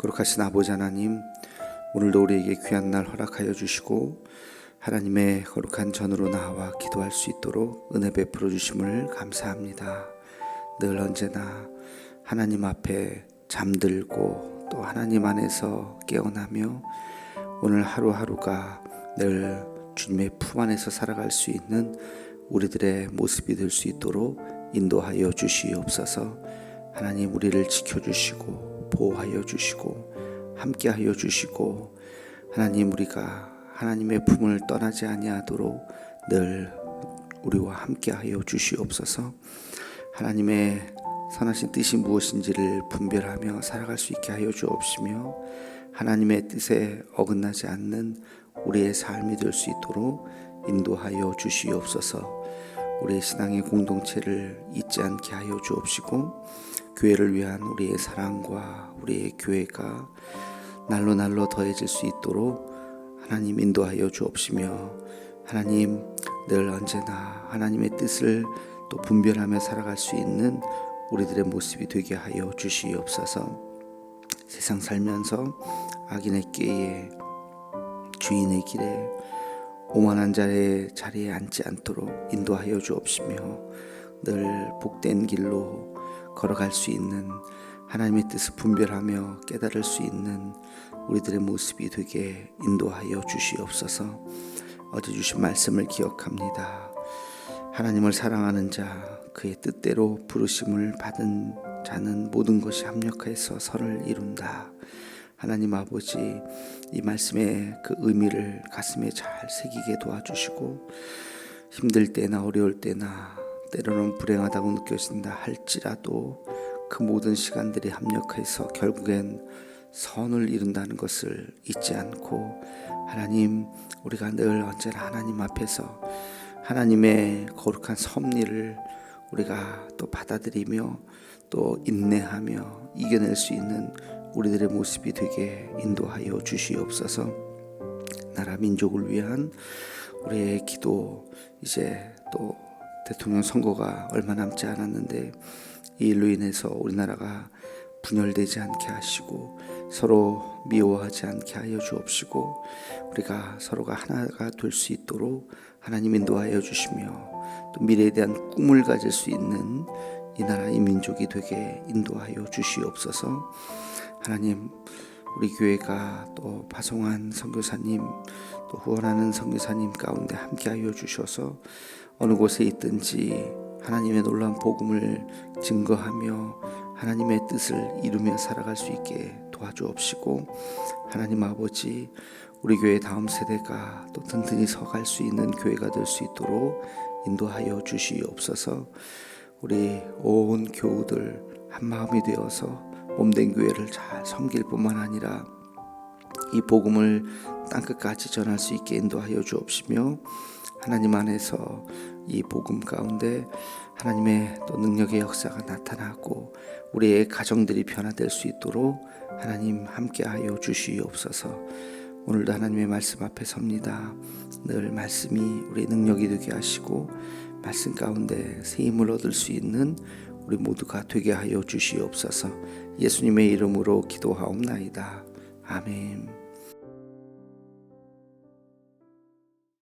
거룩하신 아버지 하나님, 오늘도 우리에게 귀한 날 허락하여 주시고 하나님의 거룩한 전으로 나와 기도할 수 있도록 은혜 베풀어 주심을 감사합니다. 늘 언제나 하나님 앞에 잠들고 또 하나님 안에서 깨어나며 오늘 하루하루가 늘 주님의 품 안에서 살아갈 수 있는 우리들의 모습이 될 수 있도록 인도하여 주시옵소서. 하나님 우리를 지켜 주시고 보호하여 주시고 함께하여 주시고 하나님 우리가 하나님의 품을 떠나지 아니하도록 늘 우리와 함께하여 주시옵소서. 하나님의 선하신 뜻이 무엇인지를 분별하며 살아갈 수 있게 하여 주옵시며 하나님의 뜻에 어긋나지 않는 우리의 삶이 될 수 있도록 인도하여 주시옵소서. 우리의 신앙의 공동체를 잊지 않게 하여 주옵시고 교회를 위한 우리의 사랑과 우리의 교회가 날로 날로 더해질 수 있도록 하나님 인도하여 주옵시며 하나님 늘 언제나 하나님의 뜻을 또 분별하며 살아갈 수 있는 우리들의 모습이 되게 하여 주시옵소서. 세상 살면서 악인의 깨에 주인의 길에 오만한 자의 자리에 앉지 않도록 인도하여 주옵시며 늘 복된 길로 걸어갈 수 있는 하나님의 뜻을 분별하며 깨달을 수 있는 우리들의 모습이 되게 인도하여 주시옵소서. 어제 주신 말씀을 기억합니다. 하나님을 사랑하는 자 그의 뜻대로 부르심을 받은 자는 모든 것이 합력해서 선을 이룬다. 하나님 아버지 이 말씀의 그 의미를 가슴에 잘 새기게 도와주시고 힘들 때나 어려울 때나 때로는 불행하다고 느껴진다 할지라도 그 모든 시간들이 합력해서 결국엔 선을 이룬다는 것을 잊지 않고 하나님 우리가 늘 언제나 하나님 앞에서 하나님의 거룩한 섭리를 우리가 또 받아들이며 또 인내하며 이겨낼 수 있는 우리들의 모습이 되게 인도하여 주시옵소서. 나라 민족을 위한 우리의 기도 이제 또 대통령 선거가 얼마 남지 않았는데 이 일로 인해서 우리나라가 분열되지 않게 하시고 서로 미워하지 않게 하여 주옵시고 우리가 서로가 하나가 될 수 있도록 하나님 인도하여 주시며 또 미래에 대한 꿈을 가질 수 있는 이 나라 이 민족이 되게 인도하여 주시옵소서. 하나님 우리 교회가 또 파송한 선교사님 또 후원하는 선교사님 가운데 함께하여 주셔서 어느 곳에 있든지 하나님의 놀라운 복음을 증거하며 하나님의 뜻을 이루며 살아갈 수 있게 도와주옵시고 하나님 아버지 우리 교회 다음 세대가 또 든든히 서갈 수 있는 교회가 될 수 있도록 인도하여 주시옵소서. 우리 온 교우들 한 마음이 되어서 몸된 교회를 잘 섬길 뿐만 아니라 이 복음을 땅끝까지 전할 수 있게 인도하여 주옵시며 하나님 안에서 이 복음 가운데 하나님의 또 능력의 역사가 나타나고 우리의 가정들이 변화될 수 있도록 하나님 함께하여 주시옵소서. 오늘도 하나님의 말씀 앞에 섭니다. 늘 말씀이 우리 능력이 되게 하시고 말씀 가운데 새 힘을 얻을 수 있는 우리 모두가 되게 하여 주시옵소서. 예수님의 이름으로 기도하옵나이다. 아멘.